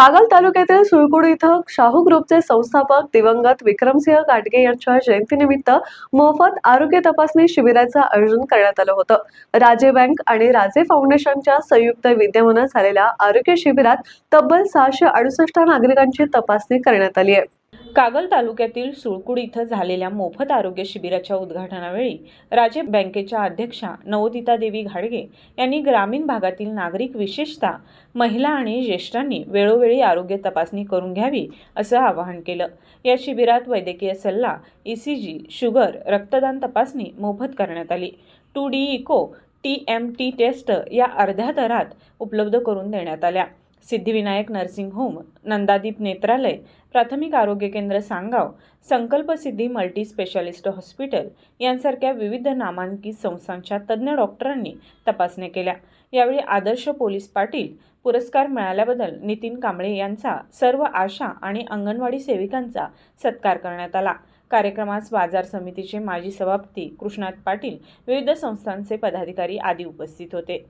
कागल तालुक्यातील सुळकुड इथं शाहू ग्रुपचे संस्थापक दिवंगत विक्रमसिंह गाडगे यांच्या जयंतीनिमित्त मोफत आरोग्य तपासणी शिबिराचं आयोजन करण्यात आलं होतं. राजे बँक आणि राजे फाउंडेशनच्या संयुक्त विद्यमानं झालेल्या आरोग्य शिबिरात तब्बल सहाशे अडुसष्ट नागरिकांची तपासणी करण्यात आली आहे. कागल तालुक्यातील सुळकुड इथं झालेल्या मोफत आरोग्य शिबिराच्या उद्घाटनावेळी राज्य बँकेच्या अध्यक्षा नवोदिता देवी घाडगे यांनी ग्रामीण भागातील नागरिक विशेषतः महिला आणि ज्येष्ठांनी वेळोवेळी आरोग्य तपासणी करून घ्यावी असं आवाहन केलं. या शिबिरात वैद्यकीय सल्ला ईसीजी शुगर रक्तदान तपासणी मोफत करण्यात आली. Two D echo T M T test या अर्ध्या दरात उपलब्ध करून देण्यात आल्या. सिद्धिविनायक नर्सिंग होम नंदादीप नेत्रालय प्राथमिक आरोग्य केंद्र सांगाव संकल्प सिद्धी मल्टी स्पेशालिस्ट हॉस्पिटल यांसारख्या विविध नामांकित संस्थांच्या तज्ज्ञ डॉक्टरांनी तपासण्या केल्या. यावेळी आदर्श पोलीस पाटील पुरस्कार मिळाल्याबद्दल नितीन कांबळे यांचा सर्व आशा आणि अंगणवाडी सेविकांचा सत्कार करण्यात आला. कार्यक्रमास बाजार समितीचे माजी सभापती कृष्णात पाटील विविध संस्थांचे पदाधिकारी आदी उपस्थित होते.